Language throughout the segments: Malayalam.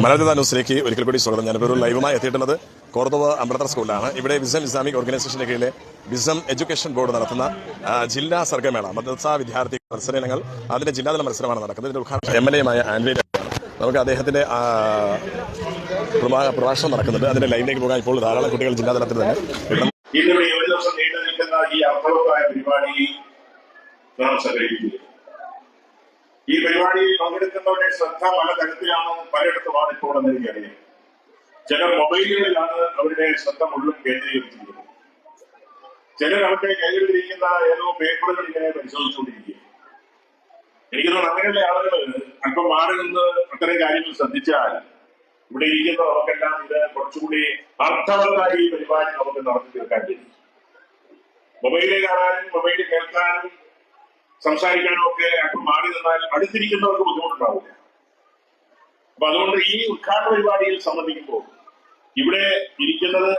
മലയാള ന്യൂസിലേക്ക് ഒരിക്കൽ കൂടി സ്വാഗതം. ഞാനിപ്പോൾ ഒരു ലൈവുമായി എത്തിയിട്ടുള്ളത് കോർദോവ അമൃതർ സ്കൂളിലാണ് ഇവിടെ വിസം ഇസ്ലാമിക് ഓർഗനൈസേഷന്റെ കീഴിലെ ബിസം എഡ്യൂക്കേഷൻ ബോർഡ് നടത്തുന്ന ജില്ലാ സർഗമേള മദ്രസ വിദ്യാർത്ഥി മത്സരങ്ങൾ. അതിന്റെ ജില്ലാതല മത്സരമാണ് നടക്കുന്നത്. ഇതിന്റെ ഉദ്ഘാടനം എം എൽ എമായ ആൻവി നമുക്ക് അദ്ദേഹത്തിന്റെ പ്രഭാ- പ്രഭാഷണം നടക്കുന്നുണ്ട്. അതിന്റെ ലൈവിലേക്ക് പോകാൻ ഇപ്പോൾ ധാരാളം കുട്ടികൾ ജില്ലാതലത്തിൽ തന്നെ ഒരു ഈ പരിപാടി ഈ പരിപാടിയിൽ പങ്കെടുക്കുന്നവരുടെ ശ്രദ്ധ പലതരത്തിലാണ് പലയിടത്തുമാണ് ഇപ്പോൾ എന്ന് എനിക്കറിയാം ചില മൊബൈലുകളിലാണ് അവരുടെ ശ്രദ്ധ മുഴുവൻ കേന്ദ്രീകരിച്ചിരിക്കുന്നത്. ചിലർ അവരുടെ കയ്യിലിരിക്കുന്ന ഏതോ പേപ്പറുകൾ ഇങ്ങനെ പരിശോധിച്ചുകൊണ്ടിരിക്കുക. എനിക്ക് തോന്നുന്നു അങ്ങനെയുള്ള ആളുകൾ അല്പം മാറി നിന്ന് അത്തരം കാര്യങ്ങൾ ശ്രദ്ധിച്ചാൽ ഇവിടെ ഇരിക്കുന്ന നമുക്കെല്ലാം ഇത് കുറച്ചുകൂടി അർത്ഥവത്തായ ഈ പരിപാടി നമുക്ക് നടത്തി തീർക്കാൻ കഴിയും. മൊബൈലിൽ കാണാനും മൊബൈലിൽ കേൾക്കാനും സംസാരിക്കാനും ഒക്കെ മാറി നിന്നാൽ അടുത്തിരിക്കുന്നവർക്ക് ബുദ്ധിമുട്ടുണ്ടാവില്ല. അപ്പൊ അതുകൊണ്ട് ഈ ഉദ്ഘാടന പരിപാടിയിൽ സംബന്ധിക്കുമ്പോൾ ഇവിടെ ഇരിക്കുന്നത്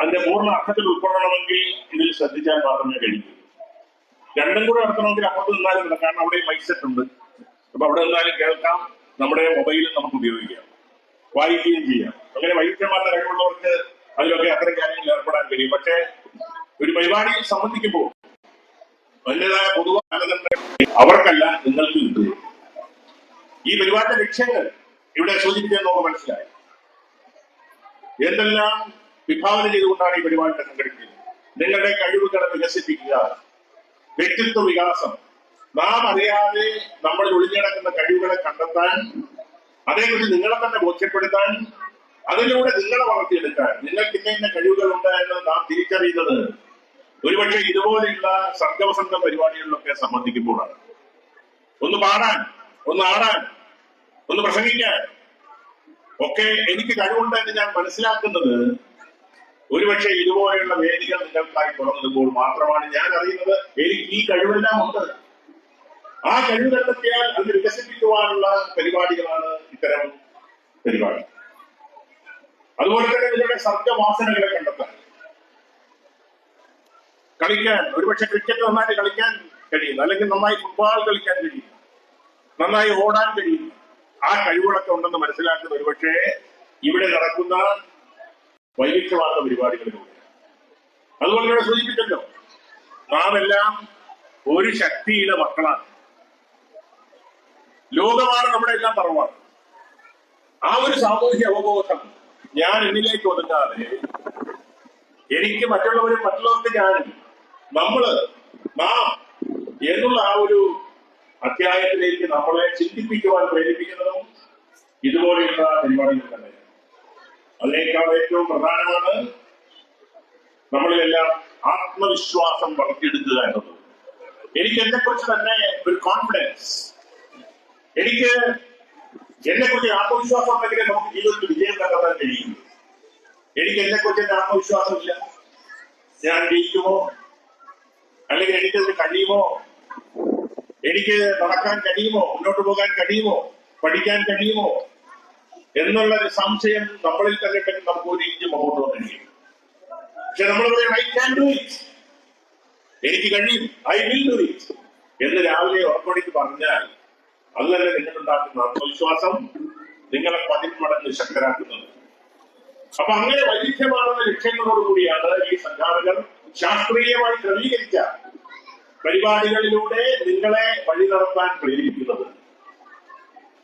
അതിന്റെ പൂർണ അർത്ഥത്തിൽ ഉൾക്കൊള്ളണമെങ്കിൽ ഇതിൽ ശ്രദ്ധിച്ചാൽ മാത്രമേ കഴിയൂ രണ്ടും കൂടെ നടത്തണമെങ്കിൽ അപ്പുറത്ത് നിന്നാലും നടക്കാം. കാരണം അവിടെ മൈക്ക് സെറ്റ് ഉണ്ട്. അപ്പൊ അവിടെ നിന്നാലും കേൾക്കാം. നമ്മുടെ മൊബൈലിൽ നമുക്ക് ഉപയോഗിക്കാം. വായിക്കുകയും ചെയ്യാം. അങ്ങനെ വൈദ്യന്മാരുടെ കഴിവുള്ളവർക്ക് അതിലൊക്കെ അത്തരം കാര്യങ്ങളിൽ ഏർപ്പെടാൻ കഴിയും. പക്ഷേ ഒരു പരിപാടിയിൽ സംബന്ധിക്കുമ്പോൾ അതിന്റെതായ പൊതുവായ മാനദണ്ഡങ്ങൾ അവർക്കല്ല നിങ്ങൾക്ക് കിട്ടുക ഈ പരിപാടിയുടെ ലക്ഷ്യങ്ങൾ ഇവിടെ സൂചിപ്പിക്കാൻ നമുക്ക് മനസ്സിലായി. എന്തെല്ലാം വിഭാവനം ചെയ്തുകൊണ്ടാണ് ഈ പരിപാടി സംഘടിപ്പിക്കുന്നത്? നിങ്ങളുടെ കഴിവുകളെ വികസിപ്പിക്കുക വ്യക്തിത്വ വികാസം. നാം അറിയാതെ നമ്മൾ ഒളിഞ്ഞിടക്കുന്ന കഴിവുകളെ കണ്ടെത്താൻ അതേക്കുറിച്ച് നിങ്ങളെ തന്നെ ബോധ്യപ്പെടുത്താൻ അതിലൂടെ നിങ്ങളെ വളർത്തിയെടുക്കാൻ. നിങ്ങൾക്ക് ഇന്ന ഇന്ന കഴിവുകളുണ്ട് എന്ന് നാം തിരിച്ചറിയുന്നത് ഒരുപക്ഷെ ഇതുപോലെയുള്ള സർഗവസന്ത പരിപാടികളിലൊക്കെ സംബന്ധിക്കുമ്പോഴാണ്. ഒന്ന് പാടാൻ ഒന്ന് ആടാൻ ഒന്ന് പ്രസംഗിക്കാൻ. ഒക്കെ എനിക്ക് കഴിവുണ്ട് എന്ന് ഞാൻ മനസ്സിലാക്കുന്നത് ഒരുപക്ഷെ ഇതുപോലെയുള്ള വേദികൾ നിങ്ങൾക്കായി തുറന്നപ്പോൾ മാത്രമാണ് ഞാൻ അറിയുന്നത്. എനിക്ക് ഈ കഴിവെല്ലാം ഉണ്ട്. ആ കഴിവ് കണ്ടെത്തിയാൽ അത് വികസിപ്പിക്കുവാനുള്ള പരിപാടികളാണ് ഇത്തരം പരിപാടി അതുപോലെ തന്നെ നിങ്ങളുടെ സർഗവാസനകളെ കണ്ടെത്താൻ. കളിക്കാൻ ഒരുപക്ഷെ ക്രിക്കറ്റ് നന്നായിട്ട് കളിക്കാൻ കഴിയും അല്ലെങ്കിൽ നന്നായി ഫുട്ബോൾ കളിക്കാൻ കഴിയും നന്നായി ഓടാൻ കഴിയും ആ കഴിവുകളൊക്കെ ഉണ്ടെന്ന് മനസ്സിലാക്കുന്ന ഒരുപക്ഷെ ഇവിടെ നടക്കുന്ന വൈവിധ്യമാർന്ന പരിപാടികളിലൂടെ. അതുപോലെ ഇവിടെ സൂചിപ്പിച്ചല്ലോ നാം എല്ലാം ഒരു ശക്തിയുടെ മക്കളാണ്. ലോകമാണ് നമ്മുടെ എല്ലാം പറവാണ്. ആ ഒരു സാമൂഹ്യ അവബോധം ഞാൻ എന്നിലേക്ക് ഒതുങ്ങാതെ എനിക്ക് മറ്റുള്ളവരും മറ്റുള്ളവർക്ക് ഞാനും നമ്മൾ നാം എന്നുള്ള ആ ഒരു അധ്യായത്തിലേക്ക് നമ്മളെ ചിന്തിപ്പിക്കുവാൻ പ്രേരിപ്പിക്കുന്നതും ഇതുപോലെയുള്ള പരിപാടികൾ തന്നെ. അതിനേക്കാൾ ഏറ്റവും പ്രധാനമാണ് നമ്മളിലെല്ലാം ആത്മവിശ്വാസം വളർത്തിയെടുക്കുക എന്നത്. എനിക്ക് എന്നെ കുറിച്ച് തന്നെ ഒരു കോൺഫിഡൻസ് എനിക്ക് എന്നെ കുറിച്ച് ആത്മവിശ്വാസം ഉണ്ടെങ്കിലേ നമുക്ക് ജീവിതത്തിൽ വിജയം കണ്ടെത്താൻ കഴിയും. എനിക്ക് എന്നെ കുറിച്ച് എന്റെ ആത്മവിശ്വാസമില്ല. ഞാൻ ജയിക്കുമോ അല്ലെങ്കിൽ എനിക്കതിന് കഴിയുമോ? എനിക്ക് നടക്കാൻ കഴിയുമോ? മുന്നോട്ട് പോകാൻ കഴിയുമോ? പഠിക്കാൻ കഴിയുമോ? എന്നുള്ള ഒരു സംശയം നമ്മളിൽ തന്നെ തന്നെ നമുക്ക് ഒരു ഇഞ്ച് മുമ്പോട്ട് വന്നിരിക്കും. പക്ഷെ നമ്മൾ പറയും ഐ ക്യാൻ ഡു ഇറ്റ് എനിക്ക് കഴിയും. ഐ വിൽ ഡു ഇറ്റ് എന്ന് രാവിലെ ഉറപ്പടിക്ക് പറഞ്ഞാൽ അത് നിങ്ങളുണ്ടാക്കുന്ന ആത്മവിശ്വാസം നിങ്ങളെ പതിന്മടങ്ങ് ശക്തരാക്കുന്നത്. അപ്പൊ അങ്ങനെ വൈവിധ്യമാർന്ന ലക്ഷ്യങ്ങളോടുകൂടിയാണ് ഈ സംഘാടകർ ശാസ്ത്രീയമായി ക്രമീകരിച്ച പരിപാടികളിലൂടെ നിങ്ങളെ വഴി നടത്താൻ പ്രേരിപ്പിക്കുന്നത്.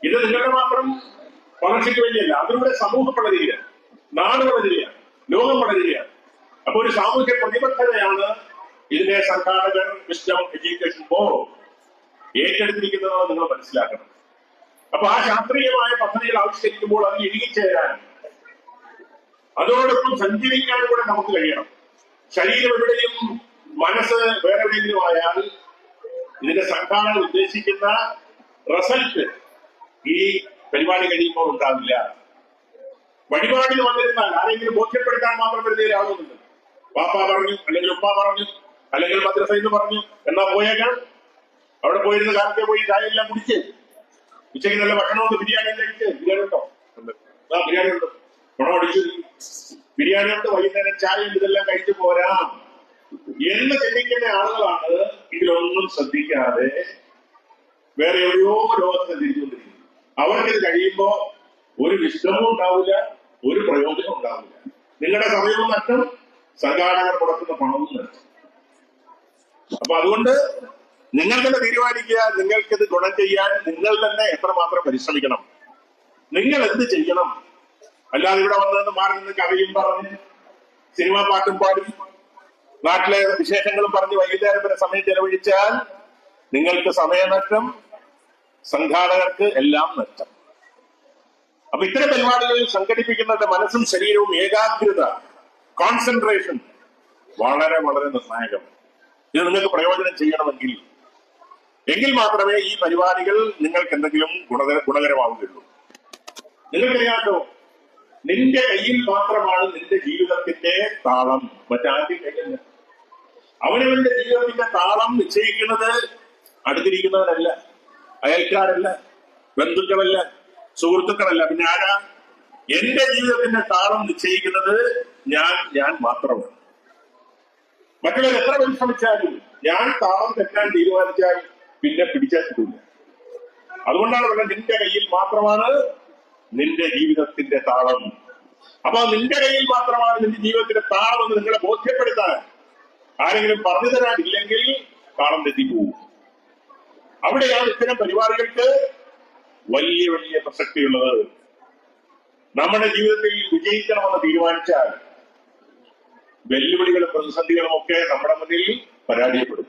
ഇത് നിങ്ങളുടെ മാത്രം വളർച്ചയ്ക്ക് വേണ്ടിയല്ല അതിലൂടെ സമൂഹം വളരുകയാണ്. നാട് വളരുകയാണ് ലോകം വളരുകയാണ്. അപ്പൊ ഒരു സാമൂഹ്യ പ്രതിബദ്ധതയാണ് ഇതിന്റെ സംഘാടകർ വിസ്റ്റം എഡ്യൂക്കേഷൻ ബോർഡ് ഏറ്റെടുത്തിരിക്കുന്നതെന്ന് നിങ്ങൾ മനസ്സിലാക്കണം. അപ്പൊ ആ ശാസ്ത്രീയമായ പദ്ധതികൾ ആവിഷ്കരിക്കുമ്പോൾ അത് ഇഴുകിച്ചേരാൻ അതോടൊപ്പം സഞ്ചരിക്കാൻ കൂടെ നമുക്ക് കഴിയണം. ശരീരം എവിടെയും മനസ്സ് വേറെ എവിടെയെങ്കിലും ആയാൽ ഇതിന്റെ സംഘാടനം ഉദ്ദേശിക്കുന്ന റിസൾട്ട് ഈ പരിപാടി കഴിയുമ്പോൾ ഉണ്ടാവില്ല. വഴിപാടിൽ വന്നിരുന്നാൽ ആരെങ്കിലും ബോധ്യപ്പെടുത്താൻ മാത്രം വരുന്ന ഒരാളൊന്നുമില്ല പാപ്പ പറഞ്ഞു അല്ലെങ്കിൽ ഉപ്പ പറഞ്ഞു അല്ലെങ്കിൽ മദ്രസ എന്ന് പറഞ്ഞു എന്നാ പോയേക്കാം. അവിടെ പോയിരുന്ന കാലത്തെ പോയി ചായ എല്ലാം കുടിച്ച്. ഉച്ചയ്ക്ക് നല്ല ഭക്ഷണമൊക്കെ ബിരിയാണി കഴിച്ച് ബിരിയാണി ഉണ്ടോ? ബിരിയാണി ഉണ്ട്. ഗുണം അടിച്ചു. ബിരിയാണി കൊണ്ട് വൈകുന്നേരം ചായ ഉണ്ട് ഇതെല്ലാം കഴിച്ചു പോരാം. എന്ന് ചിന്തിക്കുന്ന ആളുകളാണ് ഇതിലൊന്നും ശ്രദ്ധിക്കാതെ വേറെ എവിടെയോ ലോകത്തിന് തിരിച്ചുകൊണ്ടിരിക്കുന്നത്. അവർക്കിത് കഴിയുമ്പോ ഒരു വിശ്രമവും ഉണ്ടാവില്ല ഒരു പ്രയോജനം ഉണ്ടാവില്ല. നിങ്ങളുടെ സമയവും നഷ്ടം സംഘാടകർ കൊടുക്കുന്ന പണവും നഷ്ടം. അപ്പൊ അതുകൊണ്ട് നിങ്ങൾ തന്നെ തീരുമാനിക്കുക നിങ്ങൾക്കിത് ഗുണം ചെയ്യാൻ നിങ്ങൾ തന്നെ എത്രമാത്രം പരിശ്രമിക്കണം. നിങ്ങൾ എന്ത് ചെയ്യണം? അല്ലാതെ ഇവിടെ വന്നതെന്ന് മാറി നിന്ന് കവിയും പറഞ്ഞ് സിനിമാ പാട്ടും പാടി നാട്ടിലെ വിശേഷങ്ങളും പറഞ്ഞ് വൈകുന്നേരം വരെ സമയം ചെലവഴിച്ചാൽ നിങ്ങൾക്ക് സമയനഷ്ടം സംഘാടകർക്ക് എല്ലാം നഷ്ടം. അപ്പൊ ഇത്തരം പരിപാടികളിൽ സംഘടിപ്പിക്കുന്നവരുടെ മനസ്സും ശരീരവും ഏകാഗ്രത കോൺസെൻട്രേഷൻ വളരെ വളരെ നിർണായകമാണ്. ഇത് നിങ്ങൾക്ക് പ്രയോജനം ചെയ്യണമെങ്കിൽ എങ്കിൽ മാത്രമേ ഈ പരിപാടികൾ നിങ്ങൾക്ക് എന്തെങ്കിലും ഗുണകര ഗുണകരമാവുകയുള്ളൂ. നിങ്ങൾക്കറിയാമല്ലോ നിന്റെ കയ്യിൽ മാത്രമാണ് നിന്റെ ജീവിതത്തിന്റെ താളം. മറ്റാരും കയ്യില്ല അവനവന്റെ ജീവിതത്തിന്റെ താളം നിശ്ചയിക്കുന്നത് അടുത്തിരിക്കുന്നവരല്ല അയൽക്കാരല്ല ബന്ധുക്കളല്ല സുഹൃത്തുക്കളല്ല. പിന്നെ ആരാ? എന്റെ ജീവിതത്തിന്റെ താളം നിശ്ചയിക്കുന്നത് ഞാൻ ഞാൻ മാത്രമാണ്. മറ്റുള്ളവർ എത്ര പരിശ്രമിച്ചാലും ഞാൻ താളം തെറ്റാൻ തീരുമാനിച്ചാൽ പിന്നെ പിടിച്ചാൽ അതുകൊണ്ടാണ് പറഞ്ഞത് നിന്റെ കയ്യിൽ മാത്രമാണ് നിന്റെ ജീവിതത്തിന്റെ താളം. അപ്പൊ നിന്റെ കയ്യിൽ മാത്രമാണ് നിന്റെ ജീവിതത്തിന്റെ താളം എന്ന് നിങ്ങളെ ബോധ്യപ്പെടുത്താൻ ആരെങ്കിലും പറഞ്ഞു തരാനില്ലെങ്കിൽ താളം തെറ്റിപ്പോവും. അവിടെയാണ് ഇത്തരം പരിപാടികൾക്ക് വലിയ വലിയ പ്രസക്തിയുള്ളത്. നമ്മുടെ ജീവിതത്തിൽ വിജയിക്കണമെന്ന് തീരുമാനിച്ചാൽ വെല്ലുവിളികളും പ്രതിസന്ധികളും ഒക്കെ നമ്മുടെ മുന്നിൽ പരാജയപ്പെടും.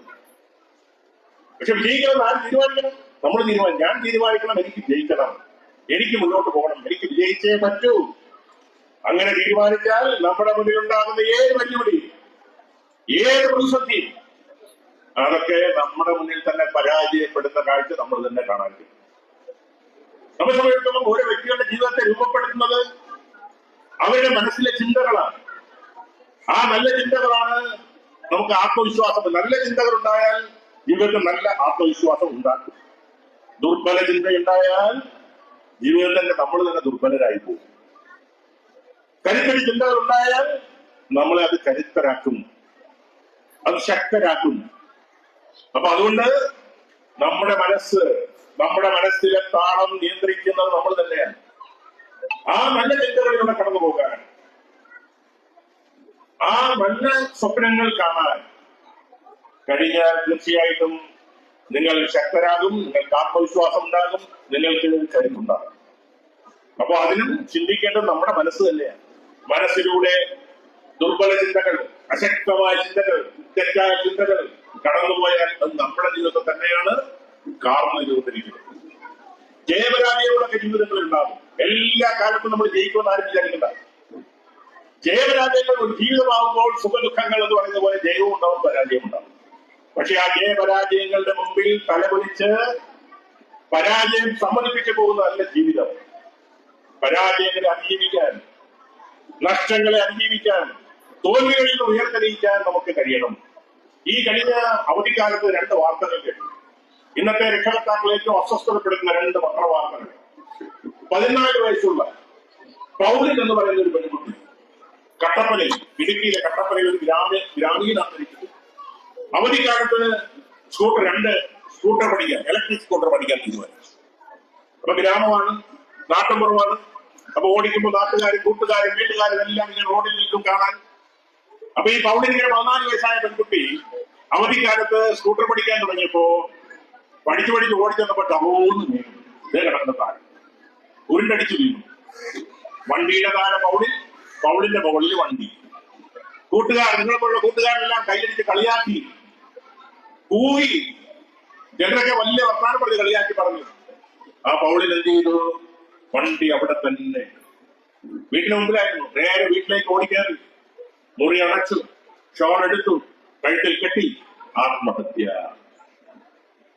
പക്ഷെ വിജയിക്കണം ആര് തീരുമാനിക്കണം? നമ്മൾ തീരുമാനിക്കണം. ഞാൻ തീരുമാനിക്കണം. എനിക്ക് ജയിക്കണം. എനിക്ക് മുന്നോട്ട് പോകണം. എനിക്ക് വിജയിച്ചേ പറ്റൂ. അങ്ങനെ തീരുമാനിച്ചാൽ നമ്മുടെ മുന്നിൽ ഉണ്ടാകുന്ന ഏത് വെല്ലുവിളി ഏത് പ്രതിസന്ധി അതൊക്കെ നമ്മുടെ മുന്നിൽ തന്നെ പരാജയപ്പെടുന്ന കാഴ്ച നമ്മൾ തന്നെ കാണാൻ കഴിയും. നമ്മൾ സമയത്തോളം ഓരോ വ്യക്തികളുടെ ജീവിതത്തെ രൂപപ്പെടുത്തുന്നത് അവരുടെ മനസ്സിലെ ചിന്തകളാണ്. ആ നല്ല ചിന്തകളാണ് നമുക്ക് ആത്മവിശ്വാസം നല്ല ചിന്തകൾ ഉണ്ടായാൽ ജീവിതത്തിൽ നല്ല ആത്മവിശ്വാസം ഉണ്ടാക്കും. ദുർബല ചിന്ത ഉണ്ടായാൽ ജീവിതത്തിൽ നമ്മൾ തന്നെ ദുർബലരായി പോകും. കരുത്തടി ചിന്തകൾ ഉണ്ടായാൽ നമ്മളെ അത് കരുത്തരാക്കും അത് ശക്തരാക്കും. അപ്പൊ അതുകൊണ്ട് നമ്മുടെ മനസ്സ് നമ്മുടെ മനസ്സിലെ താളം നിയന്ത്രിക്കുന്നത് നമ്മൾ തന്നെയാണ്. ആ നല്ല ചിന്തകളിലൂടെ കടന്നു പോകാൻ ആ നല്ല സ്വപ്നങ്ങൾ കാണാൻ കഴിഞ്ഞാൽ തീർച്ചയായിട്ടും നിങ്ങൾ ശക്തരാകും നിങ്ങൾക്ക് ആത്മവിശ്വാസം ഉണ്ടാകും നിങ്ങൾക്ക് കരുത്തുണ്ടാകും അപ്പൊ അതിനും ചിന്തിക്കേണ്ടത് നമ്മുടെ മനസ്സ് തന്നെയാണ്. മനസ്സിലൂടെ ദുർബല ചിന്തകൾ അശക്തമായ ചിന്തകൾ തെറ്റായ ചിന്തകൾ കടന്നുപോയാൽ അത് നമ്മുടെ ജീവിതത്തിൽ തന്നെയാണ് കാർന്നു ജീവിതത്തിരിക്കുന്നത് ജയപരാജയങ്ങളൊക്കെ ജീവിതങ്ങൾ ഉണ്ടാകും. എല്ലാ കാലത്തും നമ്മൾ ജയിക്കുമെന്ന് ആരും വിചാരിക്കണ്ട. ജയപരാജയങ്ങൾ ഒരു ജീവിതമാകുമ്പോൾ സുഖദുഃഖങ്ങൾ എന്ന് പറയുന്ന പോലെ ജയവും ഉണ്ടാവും പരാജയം ഉണ്ടാവും. പക്ഷെ ആ ജയപരാജയങ്ങളുടെ മുമ്പിൽ തലകുലിച്ച് പരാജയം സമ്മതിപ്പിച്ചു പോകുന്നതല്ല ജീവിതം. പരാജയങ്ങളെ അതിജീവിക്കാൻ നഷ്ടങ്ങളെ അതിജീവിക്കാൻ തോൽവികളിൽ ഉയർത്തെളിയിക്കാൻ നമുക്ക് കഴിയണം. ഈ കഴിഞ്ഞ അവധിക്കാലത്ത് രണ്ട് വാർത്തകൾ കേട്ടു. ഇന്നത്തെ രക്ഷകർത്താക്കളേക്ക് ഏറ്റവും അസ്വസ്ഥതപ്പെടുത്തുന്ന രണ്ട് പത്രവാർത്തകൾ. പതിനാല് വയസ്സുള്ള പൗരൻ എന്ന് പറയുന്ന ഒരു പെൺകുട്ടി കട്ടപ്പനയിൽ ഇടുക്കിയിലെ കട്ടപ്പനയിൽ ഒരു ഗ്രാമീണ ഗ്രാമീണ അന്തരീക്ഷത്തിൽ അവധിക്കാലത്ത് സ്കൂട്ടർ രണ്ട് സ്കൂട്ടർ പഠിക്കാൻ ഇലക്ട്രിക് സ്കൂട്ടർ പഠിക്കാൻ തീരുമാനിച്ചു. അപ്പൊ ഗ്രാമമാണ് നാട്ടുമ്പുറമാണ് അപ്പൊ ഓടിക്കുമ്പോൾ നാട്ടുകാരും കൂട്ടുകാരും വീട്ടുകാരും എല്ലാം ഇങ്ങനെ റോഡിൽ നിൽക്കും കാണാൻ. അപ്പൊ ഈ പൗളിനിങ്ങനെ പതിനാല് വയസ്സായ പെൺകുട്ടി അവധിക്കാലത്ത് സ്കൂട്ടർ പഠിക്കാൻ തുടങ്ങിയപ്പോ പഠിച്ചു പഠിച്ച് ഓടി ചെന്നപ്പോ ടവോന്ന് വീണു. ഇതേ കിടക്കുന്ന താഴെ. ഉരുണ്ടടിച്ചു വീണു. വണ്ടിയുടെ താഴെ പൗളിൽ പൗളിന്റെ മുകളിൽ വണ്ടി. കൂട്ടുകാർ നിങ്ങളെപ്പോലുള്ള കൂട്ടുകാരെല്ലാം കൈയടിച്ച് കളിയാക്കി. കൂവി ജനറൊക്കെ വലിയ വർത്താനം പറഞ്ഞ് കളിയാക്കി പറഞ്ഞു. ആ പൗളിൽ എന്ത് ചെയ്തു? വണ്ടി അവിടെ തന്നെ. വീട്ടിന് മുമ്പിലായിരുന്നു. നേരെ വീട്ടിലേക്ക് ഓടിക്കയറി മുറി അടച്ചു. ഷോൺ എടുത്തു. കഴുത്തിൽ കെട്ടി. ആത്മഹത്യ.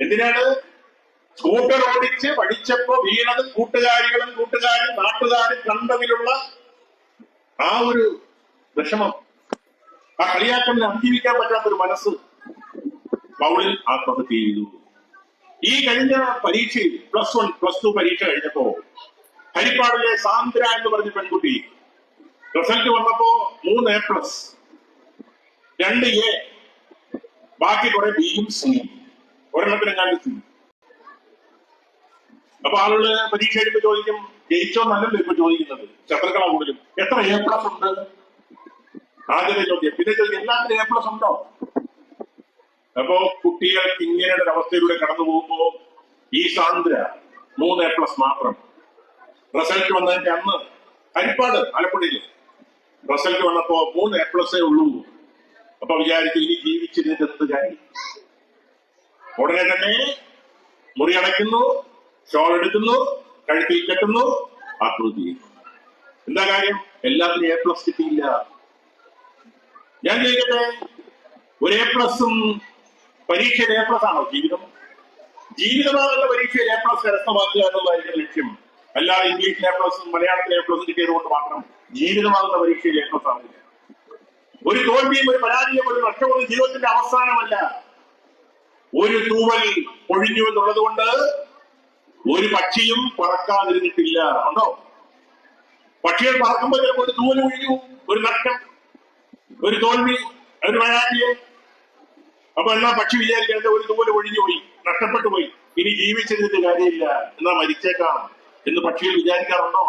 എന്തിനാണ്? സ്കൂട്ടർ ഓടിച്ച് പഠിച്ചപ്പോ വീണത് കൂട്ടുകാരികളും കൂട്ടുകാരും നാട്ടുകാരും കണ്ടതിലുള്ള ആ ഒരു വിഷമം. ആ കളിയാക്കലിന് അതിജീവിക്കാൻ പറ്റാത്തൊരു മനസ്സ്. പൗളിൽ ആത്മഹത്യ ചെയ്തു ഈ കഴിഞ്ഞ പരീക്ഷയിൽ പ്ലസ് വൺ പ്ലസ് ടു പരീക്ഷ കഴിഞ്ഞപ്പോ ഹരിപ്പാടിലെ സാന്ദ്ര എന്ന് പറഞ്ഞ പെൺകുട്ടി റിസൾട്ട് വന്നപ്പോ മൂന്ന് എ പ്ലസ് രണ്ട് എ ബാക്കി കുറെ ബിയും സിയും ഒരെണ്ണത്തിന് ഞാൻ സി അപ്പൊ ആളുകൾ പരീക്ഷ എഴുതി ചോദിക്കും ജയിച്ചോ നല്ലല്ലോ ഇപ്പൊ ചോദിക്കുന്നത്. ശത്രുക്കളാ കൂടുതലും. എത്ര എ പ്ലസ് ഉണ്ട്? ആദ്യത്തെ ചോദ്യം. പിന്നെ ചോദിക്കും എല്ലാത്തിനും എ പ്ലസ് ഉണ്ടോ? അപ്പോ കുട്ടികൾക്ക് ഇങ്ങനെ ഒരു അവസ്ഥയിലൂടെ കടന്നു പോകുമ്പോ ഈ സാന്ദ്ര മൂന്ന് എ പ്ലസ് മാത്രം. റിസൾട്ട് വന്നതിന്റെ അന്ന് ഹരിപ്പാട് ആലപ്പുഴയിൽ റിസൾട്ട് വന്നപ്പോ മൂന്ന് എ പ്ലസേ ഉള്ളൂ. അപ്പൊ വിചാരിച്ചു ഇനി ജീവിച്ചിരുന്നിട്ട് എന്ത് ഉടനെ തന്നെ മുറി അടയ്ക്കുന്നു ഷോൾ എടുക്കുന്നു കഴുത്തിൽ കെട്ടുന്നു ആത്മഹത്യ ചെയ്യുന്നു എന്താ കാര്യം? എല്ലാത്തിനും എ പ്ലസ് കിട്ടിയില്ല. ഞാൻ ചോദിക്കട്ടെ? ഒരു എ പ്ലസും പരീക്ഷയിൽ എ പ്ലസ് ആണോ ജീവിതം? ജീവിതമാകുന്ന പരീക്ഷയിൽ എ പ്ലസ് കരസ്ഥമാക്കുക എന്നുള്ളതായിരിക്കും ലക്ഷ്യം. അല്ലാതെ ഇംഗ്ലീഷിൽ എ പ്ലസും മലയാളത്തിൽ എ പ്ലസും കിട്ടിയതുകൊണ്ട് മാത്രം ജീവിതമാകുന്ന പരീക്ഷയിൽ എ പ്ലസ് ആവില്ല ഒരു തോൽവിയും ഒരു പരാജയം ഒരു നഷ്ടവും ജീവിതത്തിന്റെ അവസാനമല്ല. ഒരു തൂവൽ ഒഴിഞ്ഞു എന്നുള്ളത് കൊണ്ട് ഒരു പക്ഷിയും പറക്കാതിരുന്നിട്ടില്ല. ഉണ്ടോ? പക്ഷികൾ പറക്കുമ്പോൾ ചിലപ്പോൾ ഒരു തൂവൽ ഒഴിഞ്ഞു ഒരു നഷ്ടം ഒരു തോൽവി ഒരു പരാജയം. അപ്പൊ എന്നാ പക്ഷി വിചാരിക്കാതെ ഒരു ഇതുപോലെ ഒഴിഞ്ഞു പോയി നഷ്ടപ്പെട്ടു പോയി. ഇനി ജീവിച്ചിരുന്നിട്ട് കാര്യമില്ല. എന്നാ മരിച്ചേക്കാം എന്ന് പക്ഷികൾ വിചാരിക്കാറുണ്ടോ?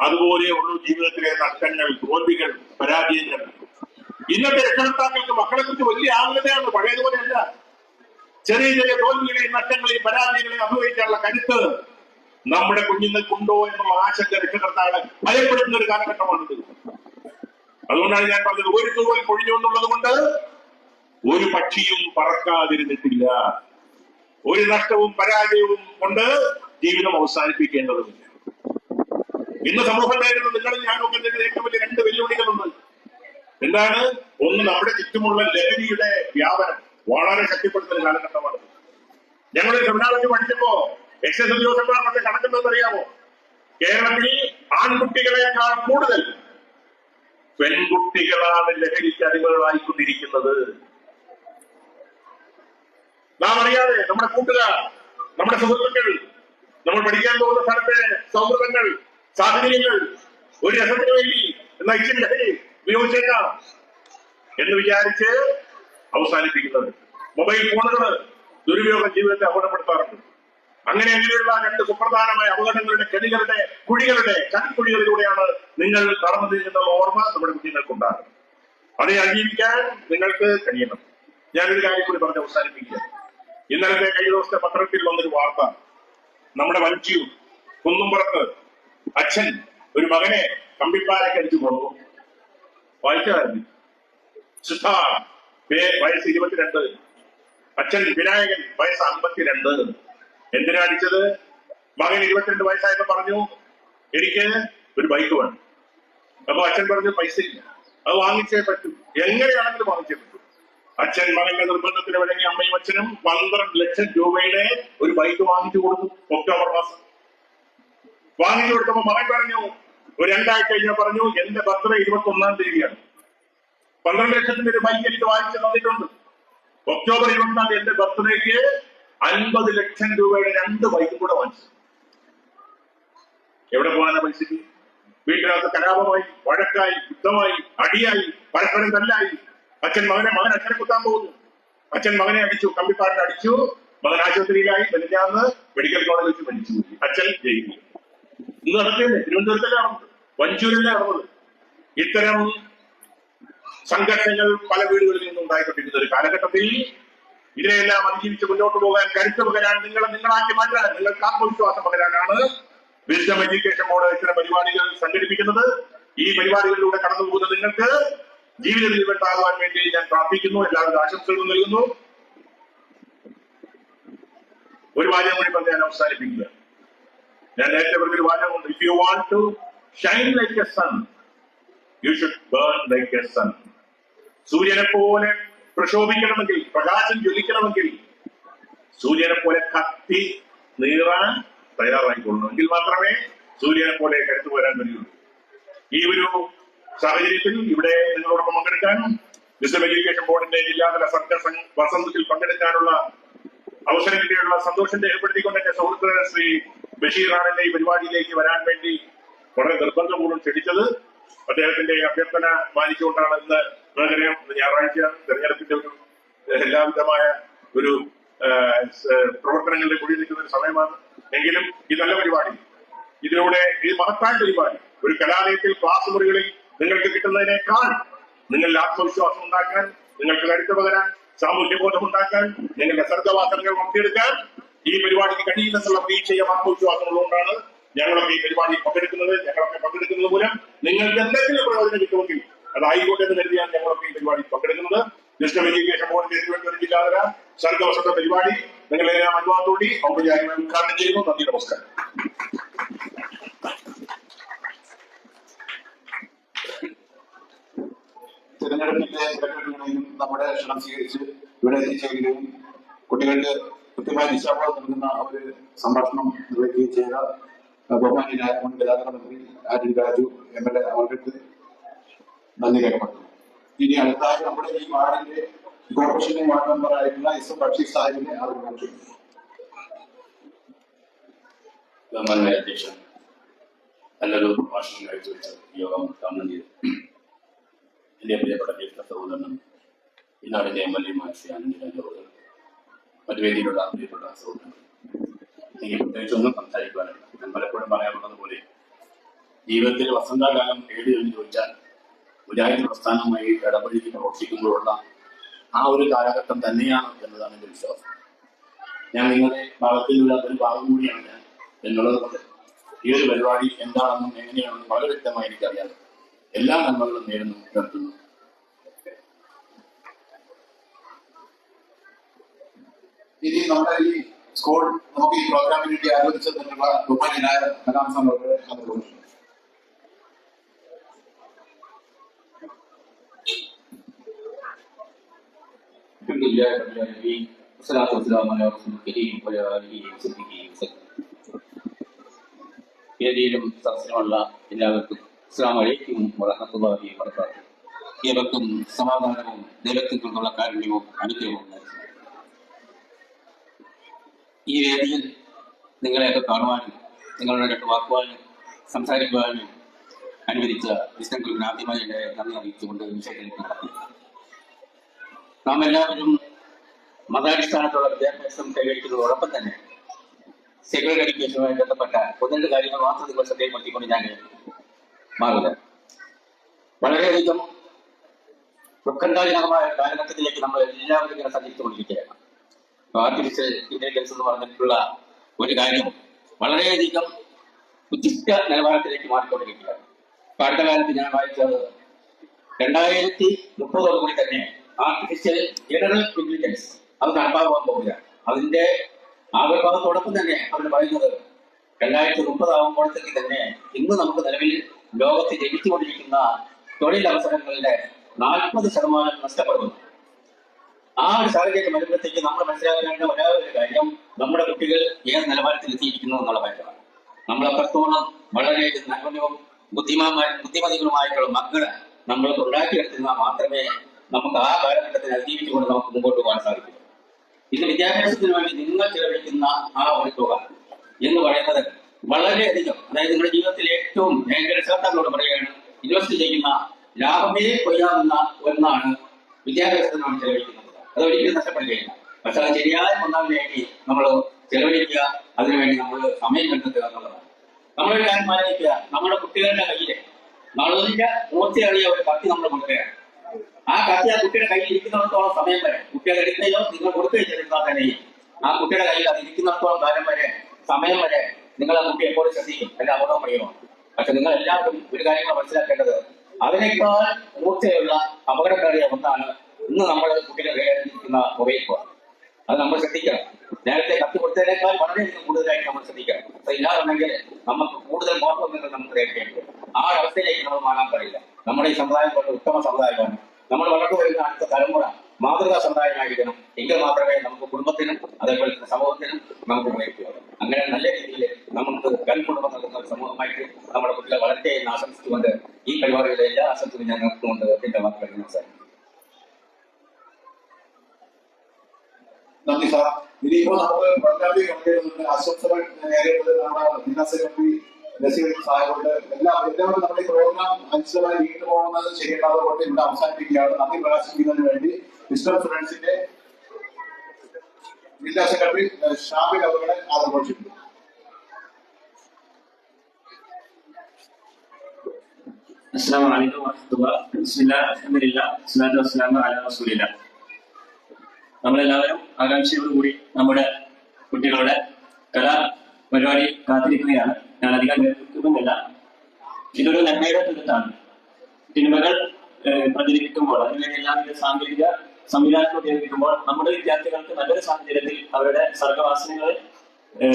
അതുപോലെ ഉള്ളൂ ജീവിതത്തിലെ നഷ്ടങ്ങൾ തോൽവികൾ പരാജയങ്ങൾ. ഇന്നത്തെ രക്ഷകർത്താക്കൾക്ക് മക്കളെ കുറിച്ച് വലിയ ആകുലതയാണ് പഴയതുപോലെയല്ല. ചെറിയ ചെറിയ തോൽവികളെയും നഷ്ടങ്ങളെയും പരാജയങ്ങളെയും അനുഭവിക്കാനുള്ള കരുത്ത് നമ്മുടെ കുഞ്ഞുങ്ങൾക്കുണ്ടോ എന്നുള്ള ആശങ്ക രക്ഷകർത്താക്കളെ ഭയപ്പെടുത്തുന്ന ഒരു കാലഘട്ടമാണിത്. അതുകൊണ്ടാണ് ഞാൻ പറഞ്ഞത് ഒരു തൂവൽ പൊഴിഞ്ഞു എന്നുള്ളത് കൊണ്ട് ഒരു പക്ഷിയും പറക്കാതിരുന്നിട്ടില്ല. ഒരു നഷ്ടവും പരാജയവും കൊണ്ട് ജീവിതം അവസാനിപ്പിക്കേണ്ടതുമില്ല. ഇന്ന് സമൂഹം നേരിടുന്ന നിങ്ങളും ഞാനും ഒക്കെ ഏറ്റവും വലിയ രണ്ട് വെല്ലുവിളികളുണ്ട്. എന്താണ്? ഒന്ന് നമ്മുടെ ചുറ്റുമുള്ള ലഹരിയുടെ വ്യാപനം വളരെ ശക്തിപ്പെടുത്തുന്ന കാലഘട്ടമാണ്. ഞങ്ങളൊരു സെമിനാറിൽ പഠിച്ചപ്പോ എക്സൈസ് ഉദ്യോഗസ്ഥന്മാർ കണക്കെന്തെന്ന് അറിയാമോ? കേരളത്തിൽ ആൺകുട്ടികളെക്കാൾ കൂടുതൽ പെൺകുട്ടികളാണ് ലഹരിക്ക് അടിമകളായിക്കൊണ്ടിരിക്കുന്നത്. നാം അറിയാതെ നമ്മുടെ കൂട്ടുകാർ നമ്മുടെ സുഹൃത്തുക്കൾ നമ്മൾ പഠിക്കാൻ പോകുന്ന സ്ഥലത്തെ സൗഹൃദങ്ങൾ സാഹചര്യങ്ങൾ ഒരു രസത്തിന് വേണ്ടി എന്ന ഇച്ചിരി ലഹരി ഉപയോഗിച്ചേക്കാം എന്ന് വിചാരിച്ച് അവസാനിപ്പിക്കുന്നത്. മൊബൈൽ ഫോണുകൾ ദുരുപയോഗം ജീവിതത്തെ അപകടപ്പെടുത്താറുണ്ട്. അങ്ങനെ അങ്ങനെയുള്ള രണ്ട് സുപ്രധാനമായ അപകടങ്ങളുടെ കെണികളുടെ കുഴികളുടെ കൺകുഴികളിലൂടെയാണ് നിങ്ങൾ കടന്നു തീരുന്ന ഓർമ്മ നമ്മുടെ കുഞ്ഞുങ്ങൾക്കുണ്ടാകും അതിനെ അതിജീവിക്കാൻ നിങ്ങൾക്ക് കഴിയണം. ഞാനൊരു കാര്യം കൂടി പറഞ്ഞ് അവസാനിപ്പിക്കുക ഇന്നലത്തെ കഴിഞ്ഞ ദിവസത്തെ പത്രത്തിൽ വന്നൊരു വാർത്ത. നമ്മുടെ വഞ്ചിയും കുന്നുംപുറത്ത് അച്ഛൻ ഒരു മകനെ കമ്പിപ്പാരയ്ക്ക് അടിച്ചു കൊണ്ടു വായിച്ചായിരുന്നു സിദ്ധാർത്ഥ് വയസ്സ് ഇരുപത്തിരണ്ട്. അച്ഛൻ വിനായകൻ വയസ്സ് അമ്പത്തിരണ്ട്. എന്തിനാ അടിച്ചത്? മകൻ ഇരുപത്തിരണ്ട് വയസ്സായപ്പോ പറഞ്ഞു എനിക്ക് ഒരു ബൈക്ക് വേണം. അപ്പൊ അച്ഛൻ പറഞ്ഞു പൈസ ഇല്ല അത് വാങ്ങിച്ചേ പറ്റൂ. എങ്ങനെയാണെങ്കിലും വാങ്ങിച്ചേ പറ്റൂ. അച്ഛൻ മകന്റെ നിർബന്ധത്തിന് വഴങ്ങി അമ്മയും അച്ഛനും പന്ത്രണ്ട് ലക്ഷം രൂപയുടെ ഒരു ബൈക്ക് വാങ്ങിച്ചു കൊടുത്തു. ഒക്ടോബർ മാസം. വാങ്ങിച്ചു കൊടുത്തപ്പോ മകൻ പറഞ്ഞു ഒരു രണ്ടാഴ്ച കഴിഞ്ഞ പറഞ്ഞു എന്റെ ബർത്ത്ഡേ ഇരുപത്തി ഒന്നാം തീയതിയാണ്. പന്ത്രണ്ട് ലക്ഷത്തിന്റെ ഒരു ബൈക്ക് എനിക്ക് വാങ്ങിച്ചു തന്നിട്ടുണ്ട്. ഒക്ടോബർ ഇരുപത്തിനാല് എന്റെ ബർത്ത്ഡേക്ക് അൻപത് ലക്ഷം രൂപയുടെ രണ്ട് ബൈക്കും കൂടെ വാങ്ങിച്ചു. എവിടെ പോകാനാ പൈസക്ക്? വീട്ടിനകത്ത് കലാപമായി വഴക്കായി യുദ്ധമായി അടിയായി പരസ്പരം തല്ലായി അച്ഛൻ മകനെ മകൻ അച്ഛനെ കുത്താൻ പോകുന്നു. അച്ഛൻ മകനെ അടിച്ചു കമ്പിപ്പാറിനെ അടിച്ചു മകൻ ആശുപത്രിയിലായി മെലിഞ്ഞാന്ന് മെഡിക്കൽ കോളേജിൽ വെച്ച് മരിച്ചു. അച്ഛൻ ജയിലിൽ ഇത് നടക്കുന്നത് തിരുവനന്തപുരത്തല്ലേ നടന്നത് വഞ്ചൂരിലെ നടന്നത് ഇത്തരം സംഘർഷങ്ങൾ പല വീടുകളിൽ നിന്നും ഉണ്ടായിക്കൊണ്ടിരിക്കുന്ന ഒരു കാലഘട്ടത്തിൽ ഇതിനെല്ലാം അതിജീവിച്ച് മുന്നോട്ട് പോകാൻ കരുത്ത് പകരാൻ നിങ്ങളെ നിങ്ങളാക്കി മാറ്റാൻ നിങ്ങൾക്ക് ആത്മവിശ്വാസം പകരാനാണ് വിസ്ഡം എഡ്യൂക്കേഷൻ ബോർഡ് ഇത്തരം പരിപാടികൾ സംഘടിപ്പിക്കുന്നത്. ഈ പരിപാടികളിലൂടെ കടന്നു പോകുന്ന നിങ്ങൾക്ക് ജീവിതത്തിൽ ഉണ്ടാകുവാൻ വേണ്ടി ഞാൻ പ്രാർത്ഥിക്കുന്നു. എല്ലാവരും ആശംസകളും നൽകുന്നു. ഒരു വാചകം കൂടി പറഞ്ഞ് ഞാൻ അവസാനിപ്പിക്കുക. ഞാൻ നേരത്തെ പറഞ്ഞൊരു വാചകമുണ്ട്. If you want to shine like a sun you should burn like a sun സൂര്യനെ പോലെ പ്രക്ഷോഭിക്കണമെങ്കിൽ പ്രകാശം ജ്വലിക്കണമെങ്കിൽ സൂര്യനെ പോലെ കത്തി നീറാൻ തയ്യാറായിക്കൊള്ളണമെങ്കിൽ മാത്രമേ സൂര്യനെ പോലെ കരുത്തു വരാൻ കഴിയുള്ളൂ ഈ ഒരു സാഹചര്യത്തിൽ ഇവിടെ നിങ്ങളോടൊപ്പം പങ്കെടുക്കാനും വിസ്ഡം എഡ്യൂക്കേഷൻ ബോർഡിന്റെ ജില്ലാതല സർക്കാർ വസന്തത്തിൽ പങ്കെടുക്കാനുള്ള അവസരം കിട്ടിയുള്ള സന്തോഷം രേഖപ്പെടുത്തിക്കൊണ്ട് എന്റെ സുഹൃത്ത് ശ്രീ ബഷീറാണ് എന്നെ ഈ പരിപാടിയിലേക്ക് വരാൻ വേണ്ടി വളരെ നിർബന്ധപൂർവം ക്ഷണിച്ചത് അദ്ദേഹത്തിന്റെ അഭ്യർത്ഥന മാനിച്ചുകൊണ്ടാണ് ഇന്ന് നിങ്ങൾക്കറിയാം ഞായറാഴ്ച തെരഞ്ഞെടുപ്പിന്റെ ഒരു എല്ലാവിധമായ ഒരു പ്രവർത്തനങ്ങളിൽ കൂടി നിൽക്കുന്ന ഒരു സമയമാണ്. എങ്കിലും ഈ നല്ല പരിപാടി ഇതിലൂടെ ഈ മഹത്തായ പരിപാടി ഒരു കലാലയത്തിൽ ക്ലാസ് മുറികളിൽ നിങ്ങൾക്ക് കിട്ടുന്നതിനേക്കാൾ നിങ്ങളുടെ ആത്മവിശ്വാസം ഉണ്ടാക്കാൻ നിങ്ങൾക്ക് കരുത്ത് പകരാൻ സാമൂഹ്യബോധം ഉണ്ടാക്കാൻ നിങ്ങളുടെ സർഗവാസനകൾ വളർത്തിയെടുക്കാൻ ഈ പരിപാടിക്ക് കഴിയില്ലെന്നുള്ള ആത്മവിശ്വാസം ആത്മവിശ്വാസമുള്ളതുകൊണ്ടാണ് ഞങ്ങളൊക്കെ ഈ പരിപാടി പങ്കെടുക്കുന്നത്. ഞങ്ങളൊക്കെ പങ്കെടുക്കുന്നത് മൂലം നിങ്ങൾക്ക് എന്തെങ്കിലും പ്രയോജനം കിട്ടുമെങ്കിൽ അതായിക്കോട്ടെ എന്ന് കരുതിയാണ് ഞങ്ങളൊക്കെ ഈ പരിപാടി പങ്കെടുക്കുന്നത്. ഡിജിറ്റൽ എഡ്യൂക്കേഷൻ ബോർഡിന്റെ തിരുവനന്തപുരം ജില്ലാതല സർഗവസത്ത പരിപാടി നിങ്ങളെല്ലാം അനുവാദത്തോടി ഔപചാരികമായി ഉദ്ഘാടനം ചെയ്യുന്നു. നന്ദി നമസ്കാരം. തിരഞ്ഞെടുപ്പിന്റെ സെക്രട്ടറികളെയും നമ്മുടെ ക്ഷണം സ്വീകരിച്ച് ഇവിടെ എത്തിച്ചേരുകയും കുട്ടികൾക്ക് കൃത്യമായ ദിശാബോധം നൽകുന്ന ഒരു സംഭാഷണം നിർവഹിക്കുകയും ചെയ്ത ബഹുമാനായ മുൻ ഗതാഗത മന്ത്രി Antony Raju M L A അവർക്ക് നന്ദി രേഖപ്പെടുത്തുന്നു. ഇനി അടുത്തായി നമ്മുടെ ഈ വാർഡിന്റെ കോർപ്പറേഷന്റെ വാർഡ് മെമ്പറായിട്ടുള്ള എസ് എം ബഷീർ സാഹിബിനെ അവർ ബഹുമാനായ അധ്യക്ഷൻ നല്ലൊരു ഭാഷണം കാഴ്ചവെച്ച യോഗം ഉദ്ഘാടനം ചെയ്തു. പ്രിയപ്പെട്ട ജ്യേഷ്ഠ സഹോദരനും ഈ എം എൽ എ മറ്റു വേദിയിലുള്ള പ്രിയപ്പെട്ട സഹോദരൻ എനിക്ക് പ്രത്യേകിച്ചൊന്നും ഞാൻ പലപ്പോഴും പറയാറുള്ളത് പോലെ ജീവിതത്തിൽ വസന്തകാലം ഏത് എന്ന് ചോദിച്ചാൽ ഇടപഴകി പ്രവർത്തിക്കുമ്പോഴുള്ള ആ ഒരു കാലഘട്ടം തന്നെയാണ് എന്നതാണ് വിശ്വാസം. ഞാൻ നിങ്ങളുടെ ഭാഗത്തിലുള്ള ഒരു ഭാഗം കൂടിയാണ് ഞാൻ എന്നുള്ളത് കൊണ്ട് ഈ ഒരു പരിപാടി എന്താണെന്നും എങ്ങനെയാണെന്നും വളരെ വ്യക്തമായി എനിക്കറിയാം എല്ലാ നന്മകളും നേരുന്നു നിർത്തുന്നു ഇനി നമ്മുടെ ഈ സ്കൂൾ നമുക്ക് ഈ പ്രോഗ്രാമിന് വേണ്ടി ആലോചിച്ചതിനുള്ള ബഹുമാന്യനായ കലാംസം അവർക്ക് അനുഭവിച്ചു الحمد لله رب العالمين والصلاة والسلام على رسول الكريم وعلى آله وصحبه وسلم വേദിയിലും സദസ്സിലുമുള്ള എല്ലാവർക്കും അസ്സാം വലൈക്കും വറഹമത്തുള്ളാഹി വബറകാതുഹു. ഏവർക്കും സമാധാനവും ദൈവത്തിൽ നിന്നുള്ള കാരുണ്യവും അനുഗ്രഹവും ഈ വേദിയിൽ നിങ്ങളെയൊക്കെ കാണുവാനും നിങ്ങളുടെ രണ്ട് വാക്കുവാനും സംസാരിക്കുവാനും അനുവദിച്ച വിഷ്ണുക്കൾ ആദ്യമായി എന്നെ നന്ദി അറിയിച്ചുകൊണ്ട് വിഷയത്തിലേക്ക് നടക്കുന്നു നാം എല്ലാവരും മതാടിസ്ഥാനത്തുള്ള വിദ്യാഭ്യാസം കൈവരിക്കുന്നതോടൊപ്പം തന്നെ. സെക്യുലർ ബന്ധപ്പെട്ട ഒന്ന് കാര്യങ്ങൾ മാത്രം നിങ്ങൾ ശ്രദ്ധയിൽപ്പെടുത്തിക്കൊണ്ട് ഞാൻ മാറുക വളരെയധികം ദുഃഖന്താജനകമായ കാലഘട്ടത്തിലേക്ക് നമ്മൾ എല്ലാവരും ഇങ്ങനെ സഞ്ചരിച്ചുകൊണ്ടിരിക്കുകയാണ്. ആർട്ടിഫിഷ്യൽ ഇന്റലിജൻസ് എന്ന് പറഞ്ഞിട്ടുള്ള ഒരു കാര്യം വളരെയധികം ഉദ്ദിഷ്ട നിലവാരത്തിലേക്ക് മാറിക്കൊണ്ടിരിക്കുകയാണ്. അടുത്ത കാലത്ത് ഞാൻ വായിച്ചത് രണ്ടായിരത്തി മുപ്പതോടുകൂടി തന്നെ ആർട്ടിഫിഷ്യൽ ജനറൽ ഇന്റലിജൻസ് അത് നടപ്പാക്കാൻ പോവുക അതിന്റെ ആവിർഭാവത്തോടൊപ്പം തന്നെ അവർ പറയുന്നത് രണ്ടായിരത്തി മുപ്പതാകുമ്പോഴത്തേക്ക് തന്നെ ഇന്ന് നമുക്ക് നിലവിൽ ലോകത്ത് ജനിച്ചുകൊണ്ടിരിക്കുന്ന തൊഴിലവസരങ്ങളുടെ നാൽപ്പത് ശതമാനം നഷ്ടപ്പെടുന്നു. ആ ഒരു സാഹചര്യം വരുമ്പോഴത്തേക്ക് നമ്മൾ മനസ്സിലാക്കേണ്ട ഒരേ ഒരു കാര്യം നമ്മുടെ കുട്ടികൾ ഏത് നിലവാരത്തിൽ എത്തിയിരിക്കുന്നു എന്നുള്ള കാര്യമാണ്. നമ്മൾ അത്രത്തോളം വളരെ നന്മയും ബുദ്ധിമാന്മാരും ബുദ്ധിമതികളുമായിട്ടുള്ള മക്കളെ നമ്മൾ ഉണ്ടാക്കിയെടുത്തുന്ന മാത്രമേ നമുക്ക് ആ കാലഘട്ടത്തിൽ അതിജീവിച്ചുകൊണ്ട് നമുക്ക് മുമ്പോട്ട് പോകാൻ സാധിക്കൂ. ഇന്ന് വിദ്യാഭ്യാസത്തിന് വേണ്ടി നിങ്ങൾ ചെലവഴിക്കുന്ന ആ ഒരു തുക എന്ന് പറയുന്നത് വളരെയധികം അതായത് നിങ്ങളുടെ ജീവിതത്തിൽ ഏറ്റവും ഭയങ്കര രക്ഷകർത്താക്കളോട് പറയുകയാണ് ഇൻവെസ്റ്റ് ചെയ്യുന്ന ലാഭമേ കൊയ്യാവുന്ന ഒന്നാണ് വിദ്യാഭ്യാസത്തിന് നമ്മൾ ചെലവഴിക്കുന്നത്. അത് ഒരിക്കലും നഷ്ടപ്പെടുകയില്ല. പക്ഷെ അത് ശരിയായ വേണ്ടി നമ്മൾ ചെലവഴിക്കുക അതിനുവേണ്ടി നമ്മൾ സമയം കണ്ടെത്തുക എന്നുള്ളതാണ്. നമ്മളൊരു കാര്യം ആലോചിക്കുക നമ്മുടെ കുട്ടികളുടെ കയ്യിൽ നളുവിന്റെ മൂർച്ചയേറിയ ഒരു കത്തി നമ്മൾ കൊടുക്കുകയാണ് ആ കത്തി ആ കുട്ടിയുടെ കയ്യിൽ ഇരിക്കുന്നിടത്തോളം സമയം വരെ കുട്ടികൾ എടുക്കുകയോ നിങ്ങൾ കൊടുക്കുകയോ ചെയ്തിരുന്നാൽ തന്നെയും ആ കുട്ടിയുടെ കയ്യിൽ അത് ഇരിക്കുന്നിടത്തോളം കാലം വരെ സമയം വരെ നിങ്ങൾ ആ കുട്ടിയെ എപ്പോഴും ശ്രദ്ധിക്കും. അല്ല അപകടം പറയുമോ പക്ഷെ നിങ്ങൾ എല്ലാവരും ഒരു കാര്യങ്ങൾ മനസ്സിലാക്കേണ്ടത്. അതിനേക്കാൾ മൂർച്ചയുള്ള അപകടകാരിയ ഒന്നാണ് ഇന്ന് നമ്മൾ കുട്ടികൾ കൈകാര്യം മൊബൈൽ ഫോൺ അത് നമ്മൾ ശ്രദ്ധിക്കണം. നേരത്തെ കത്തി കൊടുത്തതിനേക്കാൾ വളരെയധികം കൂടുതലായിട്ട് നമ്മൾ ശ്രദ്ധിക്കണം. അപ്പൊ ഇല്ലാതുണ്ടെങ്കിൽ നമുക്ക് കൂടുതൽ മോഹങ്ങൾ നമുക്ക് നേരിടേണ്ടി ആ അവസ്ഥയിലേക്ക് നമ്മൾ മാറാൻ കഴിയില്ല നമ്മുടെ ഈ സമുദായം കൊണ്ട് ഉത്തമ സമുദായമാണ്. നമ്മൾ വളർന്നു വരുന്ന അടുത്ത തലമുറ മാതൃകാ സമുദായമായിരിക്കണം എങ്കിൽ മാത്രമേ നമുക്ക് കുടുംബത്തിനും അതേപോലെ തന്നെ സമൂഹത്തിനും നമുക്ക് ഉപയോഗിക്കുകയുള്ളൂ അങ്ങനെ നല്ല രീതിയിൽ നമുക്ക് കൽക്കുടുംബം നൽകുന്ന ഒരു സമൂഹമായിട്ട് നമ്മുടെ കുട്ടികളെ വളരട്ടെ എന്ന് ആശംസിച്ചുകൊണ്ട് ഈ പരിപാടിയുടെ എല്ലാ ആശംസകളും ഞാൻ നിർത്തുകൊണ്ട് എന്റെ മക്കളെ നന്ദി സാർ. ഇനിയിപ്പോ നമുക്ക് പ്രോഗ്രാമിൽ പങ്കെടുക്കുന്ന ആശംസകൾ നേരിടുന്നത് നമ്മുടെ ജില്ലാ സെക്രട്ടറി നസീർ സാഹിബുണ്ട് എല്ലാം എല്ലാവരും നമ്മുടെ ഈ പ്രോഗ്രാം അനുസൃതമായി വീണ്ടും പോകുന്നത് ചെയ്യേണ്ടതുകൊണ്ട് ഇവിടെ അവസാനിപ്പിക്കുകയാണ് നന്ദി പ്രകാശിപ്പിക്കുന്നതിന് വേണ്ടി മിസ്റ്റർ സ്റ്റുഡൻസിന്റെ ജില്ലാ സെക്രട്ടറി ഷാമിൽ അവരുടെ ആദർശിക്കുന്നു السلام عليكم ورحمة الله بسم الله الحمد لله والصلاة والسلام على رسول الله നമ്മളെല്ലാവരും ആകാംക്ഷയോടുകൂടി നമ്മുടെ കുട്ടികളുടെ കലാ പരിപാടി കാത്തിരിക്കുകയാണ് ഞാൻ അധികം ഇതൊരു നന്മയുടെ തുരുത്താണ്. സിനിമകൾ പ്രചരിപ്പിക്കുമ്പോൾ അതിനുവേണ്ടി എല്ലാവിധ സാങ്കേതിക സംവിധാനം ഉപയോഗിക്കുമ്പോൾ നമ്മുടെ വിദ്യാർത്ഥികൾക്ക് നല്ലൊരു സാഹചര്യത്തിൽ അവരുടെ സർഗവാസനകളെ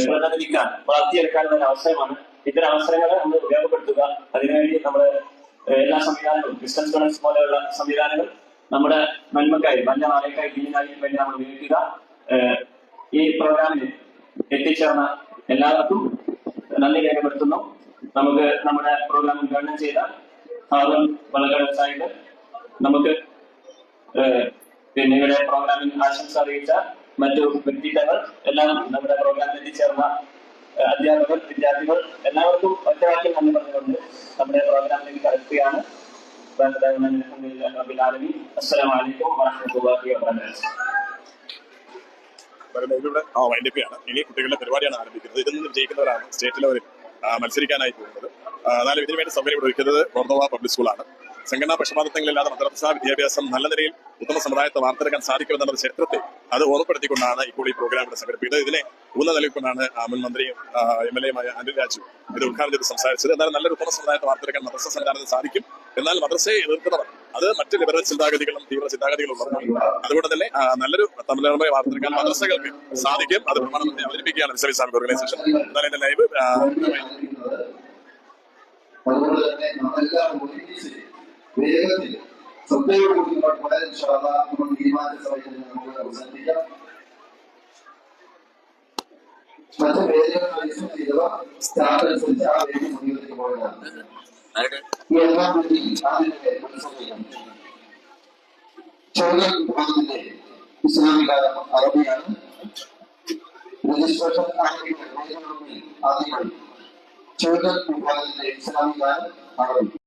പ്രതിനിധിക്കാൻ വളർത്തിയെടുക്കാനുള്ള ഒരു അവസരമാണ്. ഇത്തരം അവസരങ്ങളെ നമ്മൾ ഉപയോഗപ്പെടുത്തുക. അതിനുവേണ്ടി നമ്മൾ എല്ലാ സംവിധാനങ്ങളും ഡിസ്റ്റൻസ് ഗണൻസ് പോലെയുള്ള സംവിധാനങ്ങൾ നമ്മുടെ നന്മക്കായി നല്ല നാളേക്കായി ദീനിനായി വേണ്ടി നമ്മൾ ഉപയോഗിക്കുക. ഈ പ്രോഗ്രാമിൽ എത്തിച്ചേർന്ന എല്ലാവർക്കും നന്ദി രേഖപ്പെടുത്തുന്നു. നമുക്ക് നമ്മുടെ പ്രോഗ്രാം ഉദ്ഘാടനം ചെയ്ത ഹാറൂൺ വളരെ സാഹിബ് നമുക്ക് പിന്നെ ഇവിടെ പ്രോഗ്രാമിന് ആശംസ അറിയിച്ച മറ്റു വ്യക്തിത്വങ്ങൾ എല്ലാം നമ്മുടെ പ്രോഗ്രാമിൽ എത്തിച്ചേർന്ന അധ്യാപകർ വിദ്യാർത്ഥികൾ എല്ലാവർക്കും ഒറ്റവാക്കിൽ നന്ദി പറഞ്ഞുകൊണ്ട് നമ്മുടെ പ്രോഗ്രാമിലേക്ക് കടക്കുകയാണ്. അസ്സലാമു അലൈക്കും വറഹ്മത്തുള്ളാഹി വബറകാതുഹു ആ വൈൻഡ് അപ്പ് ആണ് ഇനി കുട്ടികളുടെ പരിപാടിയാണ് ആരംഭിക്കുന്നത്. ഇതിൽ നിന്ന് വിജയിക്കുന്നവരാണ് സ്റ്റേറ്റ് ലെവലിൽ മത്സരിക്കാനായി പോകുന്നത്. എന്നാലും ഇതിനു വേണ്ടി സൗകര്യം ഒരുക്കുന്നത് കോർദോവ പബ്ലിക് സ്കൂളാണ് സംഘടനാ പക്ഷപാതത്വങ്ങളില്ലാതെ മദ്രസ വിദ്യാഭ്യാസം നല്ല നിലയിൽ ഉത്തമ സമുദായത്തെ വാർത്തെടുക്കാൻ സാധിക്കുമെന്നുള്ള ചരിത്രത്തെ അത് ഓർമ്മപ്പെടുത്തിക്കൊണ്ടാണ് ഇപ്പോൾ ഈ പ്രോഗ്രാം ഇവിടെ സംഘടിപ്പിക്കുന്നത്. ഇതിനെ ഊന്ന നൽകിക്കൊണ്ടാണ് മുൻ മന്ത്രിയും എം എൽ എയുമായ അനിൽ രാജു ഇത് ഉദ്ഘാടനം ചെയ്ത് സംസാരിച്ചത്. എന്നാലും നല്ലൊരു ഉത്തമ സമുദായത്തെ വാർത്തെടുക്കാൻ മദ്രസ സംഘടന സാധിക്കും. എന്നാൽ മദ്രസയെ എതിർക്കുന്നവർ അത് മറ്റ് ലിബറൽ ചിന്താഗതികളും തീവ്ര ചിന്താഗതികളും ഉള്ളതാണ് അതുകൊണ്ട് തന്നെ നല്ലൊരു തമിഴ്നാടുമായി വാർത്തെടുക്കാൻ മദ്രസകൾക്ക് സാധിക്കും. അത് പ്രമാണമന്ത്രി അവതരിപ്പിക്കുകയാണ് ഇസ്ലാമിക് ഓർഗനൈസേഷൻ എന്നാലും എന്റെ ലൈവ് അതുകൊണ്ട് തന്നെ നമ്മളെല്ലാവരും ഒരുമിച്ച് ಬೇಗದಿಲ್ಲ ಸದ್ಬಳಕೆ ಮಾಡ್ತಾರೆ ಇನ್ಶಾಅಲ್ಲಾ ನಮ್ಮ ಧೀಮಾಂತ ಸಭೆಯಲ್ಲಿ ನಾವು ಸಂಧಿಯ ಮತ್ತೆ ಬೇರೆ ನಡೆಸುತ್ತಿರುವ ಸ್ಥಾಪನ ಸಂಚಾರ ವೇದಿ ಸಂಯೋಜನೆ ಮಾಡಿದ್ದಾರೆ ಈ ಎಲ್ಲ ಮಂದಿ ಆದಿನಕ್ಕೆ ಚೌದ ಭಾಗದಲ್ಲಿ ಇಸ್ಲಾಮಿಕ ಅರಬಿಯಾನ ರಿಜಿಸ್ಟ್ರೇಷನ್ ಆಗಿ ಆದಿ ಮಾಡಿ ಚೌದ ಭಾಗದಲ್ಲಿ ಇಸ್ಲಾಮಿಕ ಅರಬಿ